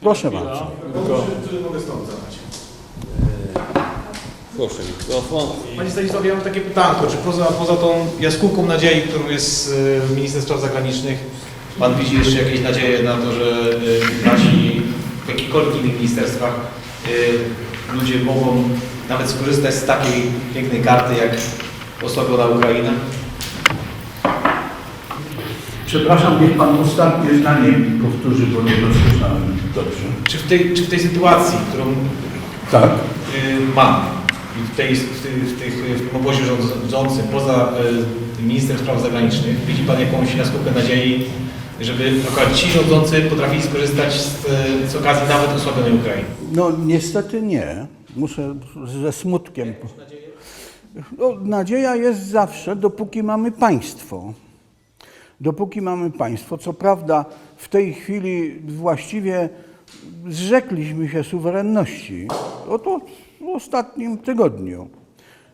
Proszę bardzo. Czy, czy mogę stąd zadać? Proszę mikrofon. Panie Stanisławie, ja mam takie pytanko, czy poza, poza tą jaskółką nadziei, którą jest e, minister spraw zagranicznych, Pan widzi jeszcze jakieś nadzieje na to, że e, nasi w jakichkolwiek innych ministerstwach e, ludzie mogą nawet skorzystać z takiej pięknej karty jak osłabiona Ukraina? Przepraszam, niech pan ostatnie zdanie powtórzy, bo nie dosłyszałem dobrze. Czy w tej, czy w tej sytuacji, którą Tak. y, mam i w, tej, w, tych, w, tych, w tym obozie rządzącym, poza y, ministrem spraw zagranicznych, widzi Pan jakąś jaskółkę nadziei, żeby akurat ci rządzący potrafili skorzystać z, z okazji nawet osłabionej Ukrainy? No niestety nie. Muszę ze smutkiem. No, nadzieja jest zawsze, dopóki mamy państwo. Dopóki mamy państwo, co prawda w tej chwili właściwie zrzekliśmy się suwerenności. Oto w ostatnim tygodniu.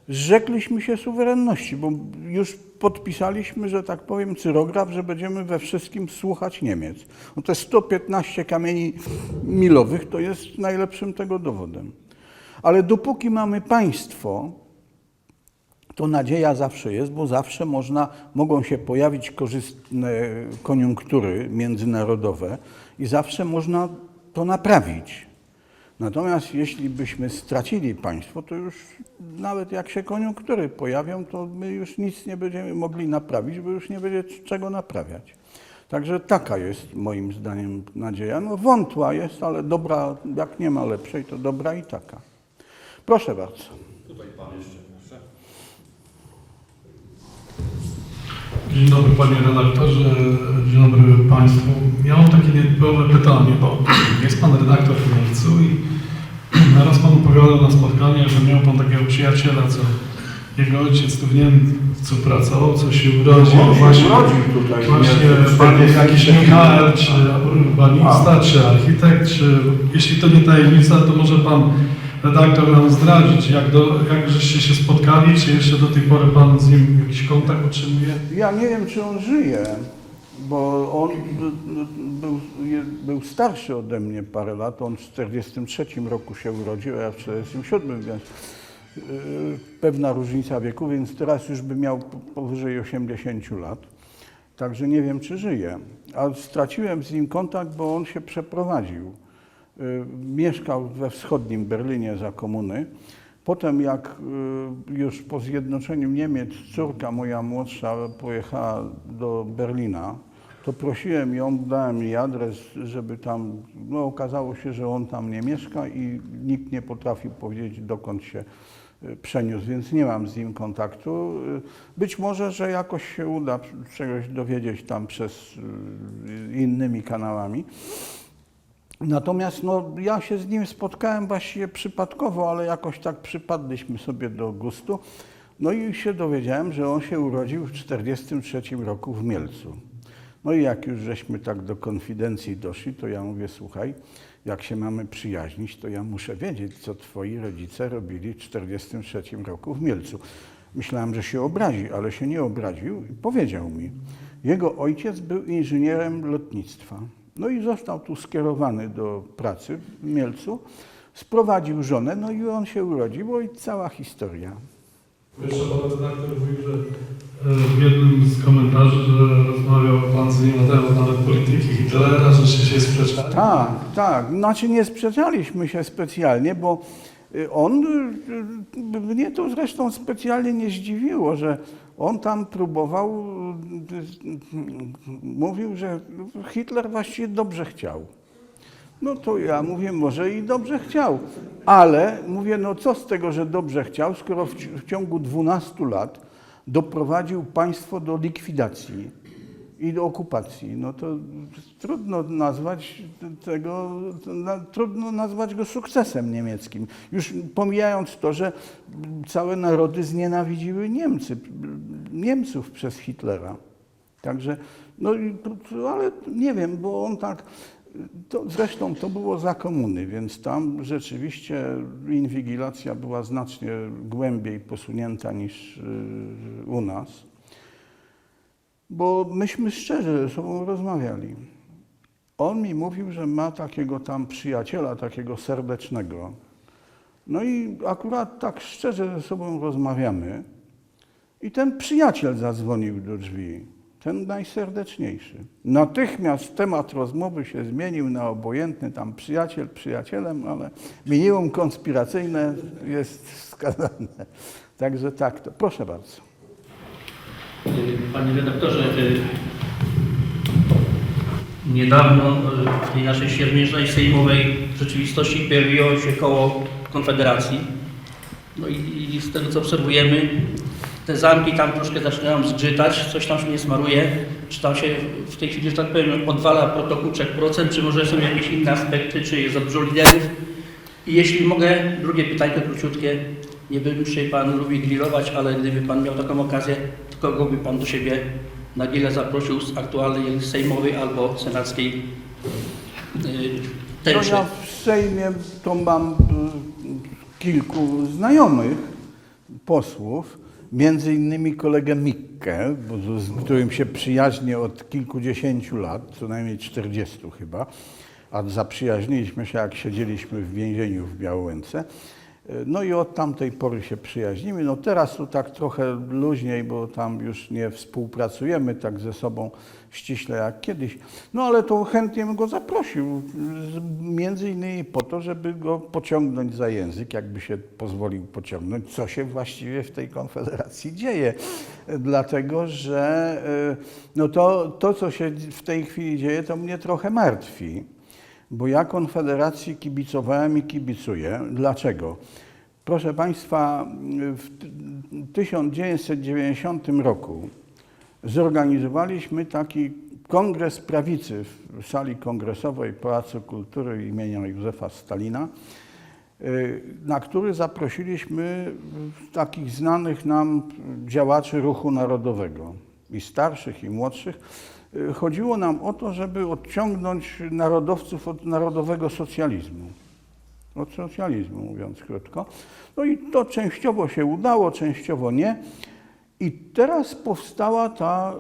Zrzekliśmy się suwerenności, bo już podpisaliśmy, że tak powiem, cyrograf, że będziemy we wszystkim słuchać Niemiec. No te 115 kamieni milowych to jest najlepszym tego dowodem. Ale dopóki mamy państwo, to nadzieja zawsze jest, bo zawsze można, mogą się pojawić korzystne koniunktury międzynarodowe i zawsze można to naprawić. Natomiast jeśli byśmy stracili państwo, to już nawet jak się koniunktury pojawią, to my już nic nie będziemy mogli naprawić, bo już nie będzie czego naprawiać. Także taka jest moim zdaniem nadzieja. No wątła jest, ale dobra, jak nie ma lepszej, to dobra i taka. Proszę bardzo. Tutaj pan jeszcze Dzień dobry panie redaktorze, dzień dobry państwu. Ja mam takie nietypowe pytanie, bo jest pan redaktor w Mielcu i raz pan opowiadał na spotkaniach, że miał pan takiego przyjaciela, co jego ojciec tu w Niemcu pracował, co się urodził. On się właśnie, urodził tutaj Właśnie pan 40 jakiś. Michał, czy urbanista, czy architekt, czy jeśli to nie tajemnica, to może pan redaktor nam zdradzić, jak, do, jak żeście się spotkali, czy jeszcze do tej pory pan z nim jakiś kontakt utrzymuje? Ja nie wiem, czy on żyje, bo on był, był starszy ode mnie parę lat. On w 43 roku się urodził, a ja w 47, więc yy, pewna różnica wieku, więc teraz już by miał powyżej 80 lat. Także nie wiem, czy żyje. A straciłem z nim kontakt, bo on się przeprowadził. Y, Mieszkał we wschodnim Berlinie za komuny. Potem, jak y, już po zjednoczeniu Niemiec córka moja młodsza pojechała do Berlina, to prosiłem ją, dałem jej adres, żeby tam, no okazało się, że on tam nie mieszka i nikt nie potrafił powiedzieć, dokąd się y, przeniósł, więc nie mam z nim kontaktu. Być może, że jakoś się uda czegoś dowiedzieć tam przez innymi kanałami. Natomiast no, ja się z nim spotkałem właściwie przypadkowo, ale jakoś tak przypadliśmy sobie do gustu. No i się dowiedziałem, że on się urodził w 1943 roku w Mielcu. No i jak już żeśmy tak do konfidencji doszli, to ja mówię, słuchaj, jak się mamy przyjaźnić, to ja muszę wiedzieć, co twoi rodzice robili w 1943 roku w Mielcu. Myślałem, że się obrazi, ale się nie obraził i powiedział mi, jego ojciec był inżynierem lotnictwa. No i został tu skierowany do pracy w Mielcu, sprowadził żonę, no i on się urodził, i cała historia. Jeszcze pan redaktor mówił, że e, w jednym z komentarzy, że rozmawiał pan z nim na temat nawet polityki Hitlera, żeście się sprzeczali. Tak, tak. Znaczy nie sprzeczaliśmy się specjalnie, bo y, on, y, mnie to zresztą specjalnie nie zdziwiło, że on tam próbował, mówił, że Hitler właściwie dobrze chciał. No to ja mówię, może i dobrze chciał, ale mówię, no co z tego, że dobrze chciał, skoro w, w ciągu 12 lat doprowadził państwo do likwidacji i do okupacji. No to trudno nazwać tego, na, trudno nazwać go sukcesem niemieckim. Już pomijając to, że całe narody znienawidziły Niemcy, Niemców przez Hitlera. Także, no ale nie wiem, bo on tak, to, zresztą to było za komuny, więc tam rzeczywiście inwigilacja była znacznie głębiej posunięta niż y, u nas, bo myśmy szczerze ze sobą rozmawiali. On mi mówił, że ma takiego tam przyjaciela, takiego serdecznego. No i akurat tak szczerze ze sobą rozmawiamy. I ten przyjaciel zadzwonił do drzwi, ten najserdeczniejszy. Natychmiast temat rozmowy się zmienił na obojętny tam przyjaciel przyjacielem, ale minimum konspiracyjne jest wskazane. Także tak to. Proszę bardzo. Panie redaktorze, y, niedawno y, w tej naszej siermierznej sejmowej rzeczywistości pojawiło się koło Konfederacji. No i, i z tego co obserwujemy, te zamki tam troszkę zaczynają zgrzytać, coś tam się nie smaruje. Czy tam się w tej chwili, że tak powiem, odwala protokół 3%, czy może są jakieś inne aspekty, czy jest za dużo liderów? I jeśli mogę, drugie pytanie króciutkie. Nie wiem, czy Pan lubi grillować, ale gdyby Pan miał taką okazję, kogo by Pan do siebie na grilla zaprosił z aktualnej sejmowej albo senackiej yy, ja w Sejmie to mam y, kilku znajomych posłów, między innymi kolegę Mikkę, bo z którym się przyjaźnię od kilkudziesięciu lat, co najmniej 40 chyba, a zaprzyjaźniliśmy się jak siedzieliśmy w więzieniu w Białęce. No i od tamtej pory się przyjaźnimy. No teraz to tak trochę luźniej, bo tam już nie współpracujemy tak ze sobą ściśle jak kiedyś. No ale to chętnie bym go zaprosił, między innymi po to, żeby go pociągnąć za język, jakby się pozwolił pociągnąć, co się właściwie w tej konfederacji dzieje. Dlatego, że y, no to, to, co się w tej chwili dzieje, to mnie trochę martwi. Bo ja Konfederacji kibicowałem i kibicuję. Dlaczego? Proszę Państwa, w 1990 roku zorganizowaliśmy taki kongres prawicy w sali kongresowej Pałacu Kultury imienia Józefa Stalina, y, na który zaprosiliśmy takich znanych nam działaczy ruchu narodowego, i starszych, i młodszych. Chodziło nam o to, żeby odciągnąć narodowców od narodowego socjalizmu. Od socjalizmu, mówiąc krótko. No i to częściowo się udało, częściowo nie. I teraz powstała ta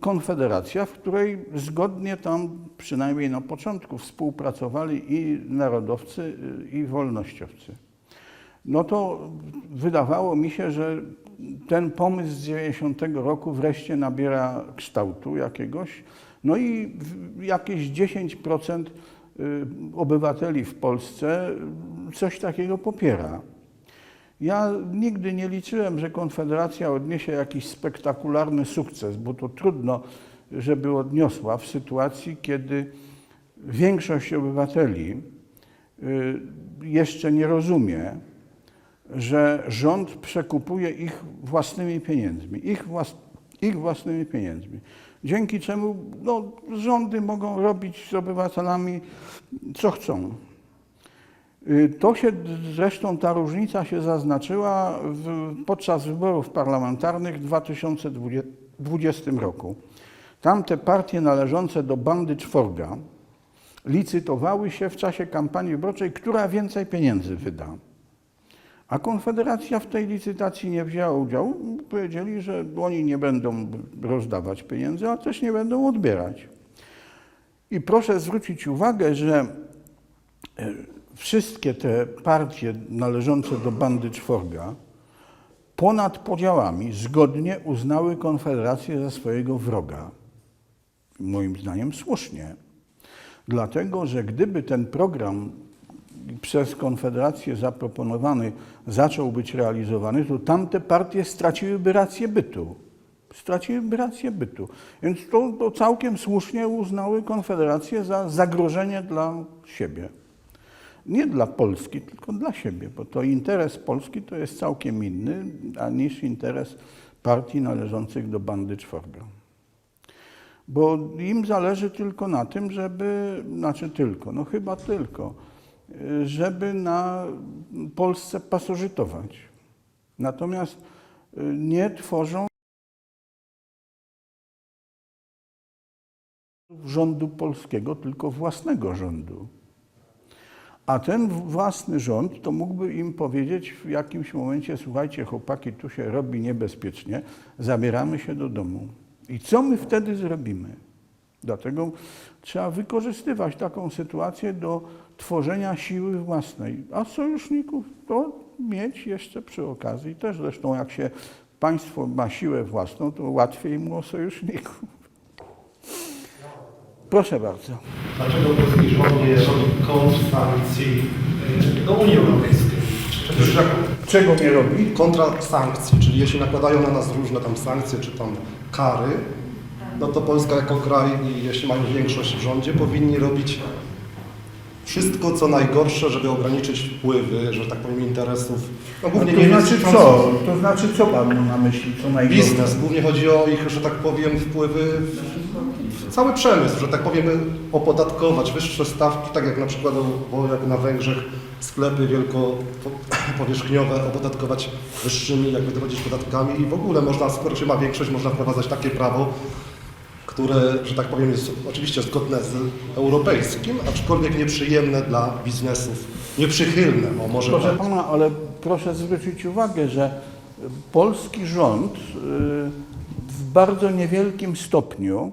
konfederacja, w której zgodnie tam, przynajmniej na początku, współpracowali i narodowcy, y, i wolnościowcy. No to wydawało mi się, że ten pomysł z 90 roku wreszcie nabiera kształtu jakiegoś. No i jakieś 10% y, obywateli w Polsce coś takiego popiera. Ja nigdy nie liczyłem, że Konfederacja odniesie jakiś spektakularny sukces, bo to trudno, żeby odniosła w sytuacji, kiedy większość obywateli y, jeszcze nie rozumie, że rząd przekupuje ich własnymi pieniędzmi, ich, włas, ich własnymi pieniędzmi. Dzięki czemu no, rządy mogą robić z obywatelami co chcą. Y, To się zresztą ta różnica się zaznaczyła w, podczas wyborów parlamentarnych w 2020 roku. Tamte partie należące do bandy czworga licytowały się w czasie kampanii wyborczej, która więcej pieniędzy wyda. A Konfederacja w tej licytacji nie wzięła udziału. Powiedzieli, że oni nie będą rozdawać pieniędzy, a też nie będą odbierać. I proszę zwrócić uwagę, że e, wszystkie te partie należące do bandy czworga ponad podziałami zgodnie uznały Konfederację za swojego wroga. Moim zdaniem słusznie. Dlatego, że gdyby ten program przez Konfederację zaproponowany zaczął być realizowany, to tamte partie straciłyby rację bytu. Straciłyby rację bytu. Więc to, to całkiem słusznie uznały Konfederację za zagrożenie dla siebie. Nie dla Polski, tylko dla siebie, bo to interes Polski to jest całkiem inny a niż interes partii należących do bandy czworga. Bo im zależy tylko na tym, żeby, znaczy tylko, no chyba tylko, żeby na Polsce pasożytować. Natomiast y, nie tworzą rządu polskiego, tylko własnego rządu. A ten własny rząd to mógłby im powiedzieć w jakimś momencie, słuchajcie chłopaki, tu się robi niebezpiecznie, zabieramy się do domu. I co my wtedy zrobimy? Dlatego trzeba wykorzystywać taką sytuację do tworzenia siły własnej, a sojuszników to mieć jeszcze przy okazji też. Zresztą jak się państwo ma siłę własną, to łatwiej mu o sojuszników. Proszę bardzo. Dlaczego polski rząd nie robi kontrsankcji y, do Unii Europejskiej? Jak Czego nie robi? kontrasankcji, czyli jeśli nakładają na nas różne tam sankcje czy tam kary, no to Polska jako kraj i jeśli mają większość w rządzie, powinni robić wszystko co najgorsze, żeby ograniczyć wpływy, że tak powiem, interesów. No głównie to Niemiec znaczy co? To znaczy co pan ma na myśli? Co najgorsze? Biznes, głównie chodzi o ich, że tak powiem, wpływy w, w cały przemysł, że tak powiem, opodatkować wyższe stawki, tak jak na przykład o- jak na Węgrzech sklepy wielkopowierzchniowe opodatkować wyższymi, jakby dochodzić podatkami i w ogóle można, skoro się ma większość, można wprowadzać takie prawo, które, że tak powiem, jest oczywiście zgodne z europejskim, aczkolwiek nieprzyjemne dla biznesów, nieprzychylne, o może Proszę tak. pana, ale proszę zwrócić uwagę, że polski rząd y, w bardzo niewielkim stopniu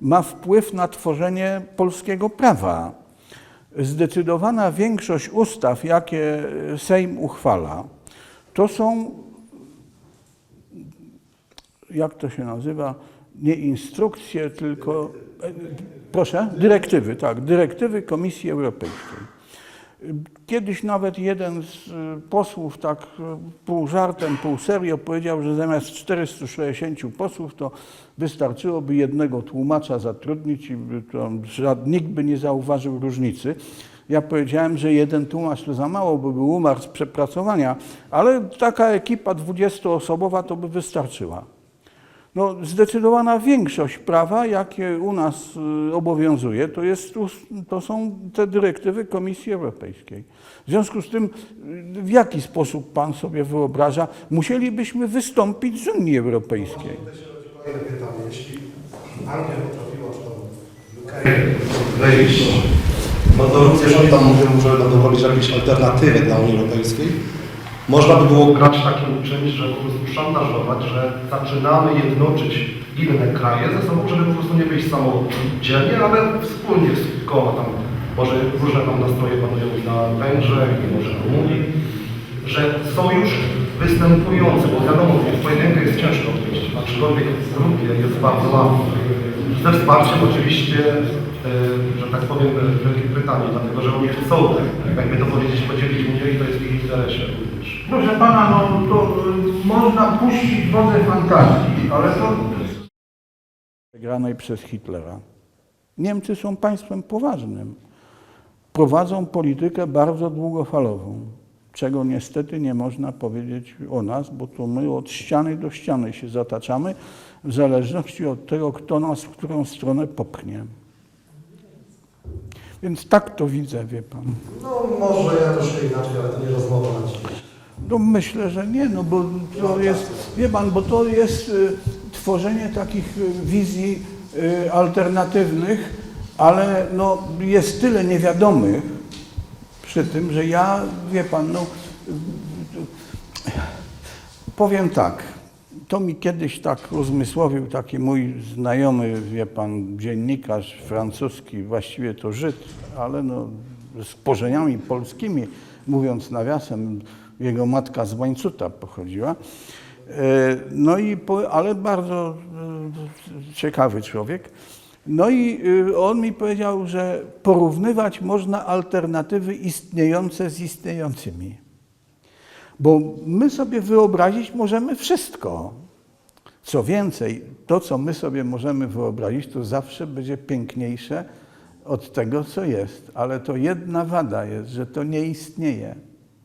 ma wpływ na tworzenie polskiego prawa. Zdecydowana większość ustaw, jakie Sejm uchwala, to są, jak to się nazywa, nie instrukcje, tylko, proszę, dyrektywy, tak, dyrektywy Komisji Europejskiej. Kiedyś nawet jeden z y, posłów tak y, pół żartem, pół serio powiedział, że zamiast 460 posłów to wystarczyłoby jednego tłumacza zatrudnić i to nikt by nie zauważył różnicy. Ja powiedziałem, że jeden tłumacz to za mało, bo by umarł z przepracowania, ale taka ekipa 20-osobowa to by wystarczyła. No, zdecydowana większość prawa, jakie u nas y, obowiązuje, to, jest, to są te dyrektywy Komisji Europejskiej. W związku z tym, y, w jaki sposób Pan sobie wyobraża, musielibyśmy wystąpić z Unii Europejskiej. No to również oni tam mówią, że będą robić jakieś alternatywy dla Unii Europejskiej. Można by było grać takim czymś, że po prostu szantażować, że zaczynamy jednoczyć inne kraje ze sobą, żeby po prostu nie wyjść samodzielnie, ale wspólnie koła tam, może różne tam nastroje panują na Węgrzech, i może na Rumunii, że sojusz występujący, bo wiadomo, w pojedynkę jest ciężko odnieść, aczkolwiek w grupie jest bardzo łatwo. Ze wsparciem oczywiście, że tak powiem, Wielkiej Brytanii, dlatego że oni chcą, jakby to powiedzieć, podzielić i to jest w ich interesie również. Proszę Pana, no to y, można puścić wodę fantazji, ale to... Przegranej przez Hitlera. Niemcy są państwem poważnym. Prowadzą politykę bardzo długofalową, czego niestety nie można powiedzieć o nas, bo to my od ściany do ściany się zataczamy, w zależności od tego, kto nas w którą stronę popchnie. Więc tak to widzę, wie Pan. No może ja troszkę inaczej, ale to nie rozmowa na dziś. No myślę, że nie, no bo to jest, wie pan, bo to jest y, tworzenie takich y, wizji y, alternatywnych, ale no jest tyle niewiadomych przy tym, że ja, wie pan, no y, y, powiem tak, to mi kiedyś tak uzmysłowił taki mój znajomy, wie pan, dziennikarz francuski, właściwie to Żyd, ale no, z korzeniami polskimi, mówiąc nawiasem, jego matka z Łańcuta pochodziła. E, No i, ale bardzo e, ciekawy człowiek. No i y, on mi powiedział, że porównywać można alternatywy istniejące z istniejącymi. Bo my sobie wyobrazić możemy wszystko. Co więcej, to, co my sobie możemy wyobrazić, to zawsze będzie piękniejsze od tego, co jest. Ale to jedna wada jest, że to nie istnieje.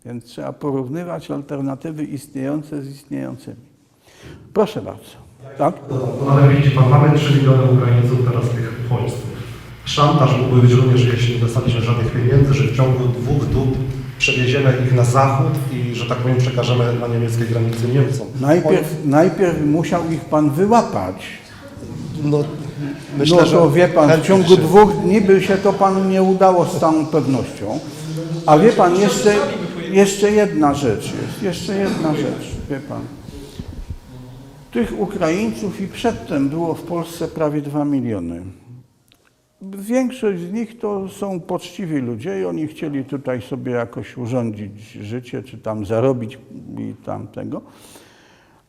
Więc trzeba porównywać alternatywy istniejące z istniejącymi. Proszę bardzo. Tak? Ale widzi mamy 3 miliony Ukraińców, teraz tych uchodźców. Szantaż mógłby być również, jeśli nie dostaliśmy żadnych pieniędzy, że w ciągu dwóch dób przewieziemy ich na zachód i, że tak powiem, przekażemy na niemieckiej granicy Niemcom. Najpierw, najpierw musiał ich pan wyłapać. No, myślę, no to wie pan, w ciągu się- dwóch dni by się to panu nie udało z całą pewnością. A wie pan, jeszcze, jeszcze jedna rzecz jest, jeszcze jedna rzecz, wie pan. Tych Ukraińców i przedtem było w Polsce prawie 2 miliony. Większość z nich to są poczciwi ludzie i oni chcieli tutaj sobie jakoś urządzić życie, czy tam zarobić i tamtego.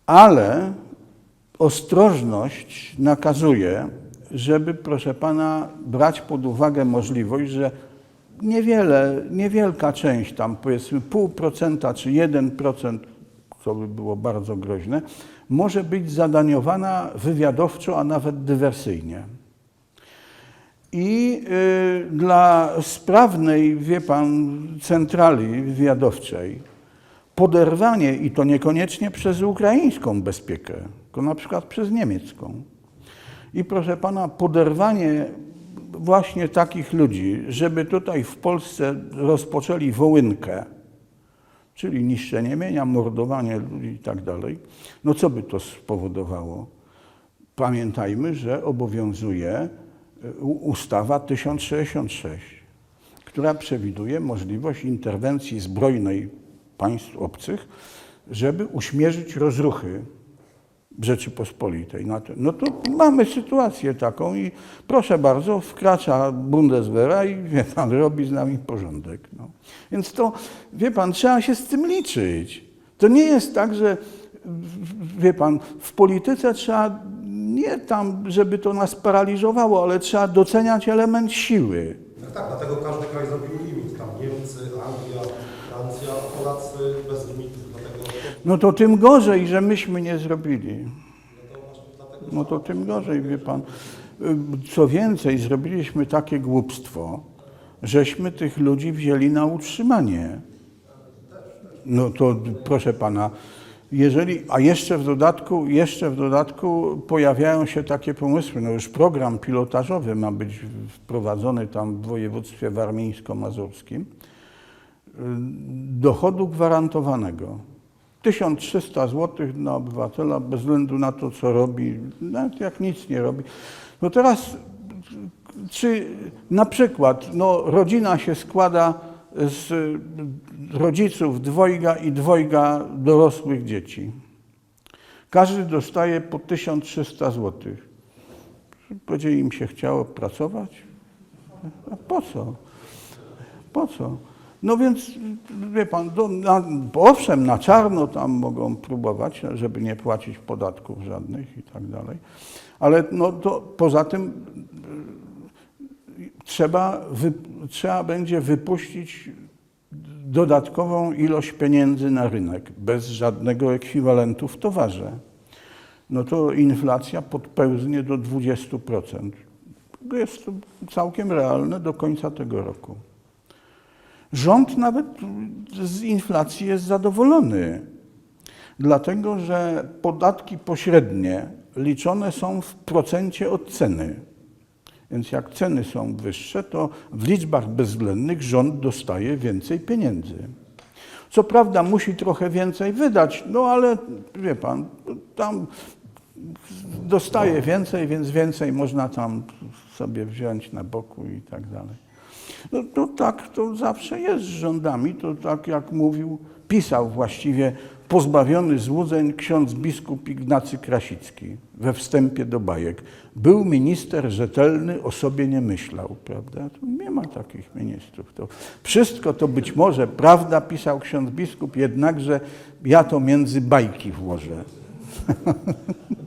Ale ostrożność nakazuje, żeby, proszę pana, brać pod uwagę możliwość, że niewiele, niewielka część, tam powiedzmy pół procenta czy jeden procent, co by było bardzo groźne, może być zadaniowana wywiadowczo, a nawet dywersyjnie. I y, dla sprawnej, wie pan, centrali wywiadowczej poderwanie, i to niekoniecznie przez ukraińską bezpiekę, tylko na przykład przez niemiecką. I proszę pana, poderwanie właśnie takich ludzi, żeby tutaj w Polsce rozpoczęli wołynkę, czyli niszczenie mienia, mordowanie ludzi i tak dalej, no co by to spowodowało? Pamiętajmy, że obowiązuje ustawa 1066, która przewiduje możliwość interwencji zbrojnej państw obcych, żeby uśmierzyć rozruchy Rzeczypospolitej. Na to- No to mamy sytuację taką i proszę bardzo, wkracza Bundeswehra i wie pan, robi z nami porządek. No. Więc to, wie pan, trzeba się z tym liczyć. To nie jest tak, że wie pan, w polityce trzeba nie tam, żeby to nas paraliżowało, ale trzeba doceniać element siły. Tak, tak, dlatego każdy kraj zrobił limit. Tam Niemcy, Anglia, Francja, Polacy bez limitu. Dlatego, No to tym gorzej, że myśmy nie zrobili. no to tym gorzej, wie pan. Co więcej, zrobiliśmy takie głupstwo, żeśmy tych ludzi wzięli na utrzymanie. No to proszę pana, jeżeli, a jeszcze w dodatku, jeszcze w dodatku pojawiają się takie pomysły, no już program pilotażowy ma być wprowadzony tam w województwie warmińsko-mazurskim, dochodu gwarantowanego. 1300 zł na obywatela bez względu na to, co robi, nawet jak nic nie robi. No teraz, czy na przykład no, rodzina się składa z rodziców dwojga i dwojga dorosłych dzieci. Każdy dostaje po 1300 zł. Będzie im się chciało pracować? A po co? Po co? No więc, wie pan, do, na, owszem, na czarno tam mogą próbować, żeby nie płacić podatków żadnych i tak dalej, ale no to poza tym trzeba, wy, trzeba będzie wypuścić dodatkową ilość pieniędzy na rynek bez żadnego ekwiwalentu w towarze. No to inflacja podpełznie do 20%. Jest to całkiem realne do końca tego roku. Rząd nawet z inflacji jest zadowolony, dlatego że podatki pośrednie liczone są w procencie od ceny. Więc jak ceny są wyższe, to w liczbach bezwzględnych rząd dostaje więcej pieniędzy. Co prawda musi trochę więcej wydać, no ale wie pan, tam dostaje więcej, więc więcej można tam sobie wziąć na boku i tak dalej. No to tak to zawsze jest z rządami. To tak jak mówił, pisał właściwie pozbawiony złudzeń ksiądz biskup Ignacy Krasicki we wstępie do bajek. Był minister rzetelny, o sobie nie myślał, prawda? Tu nie ma takich ministrów. To wszystko to być może prawda, pisał ksiądz biskup, jednakże ja to między bajki włożę.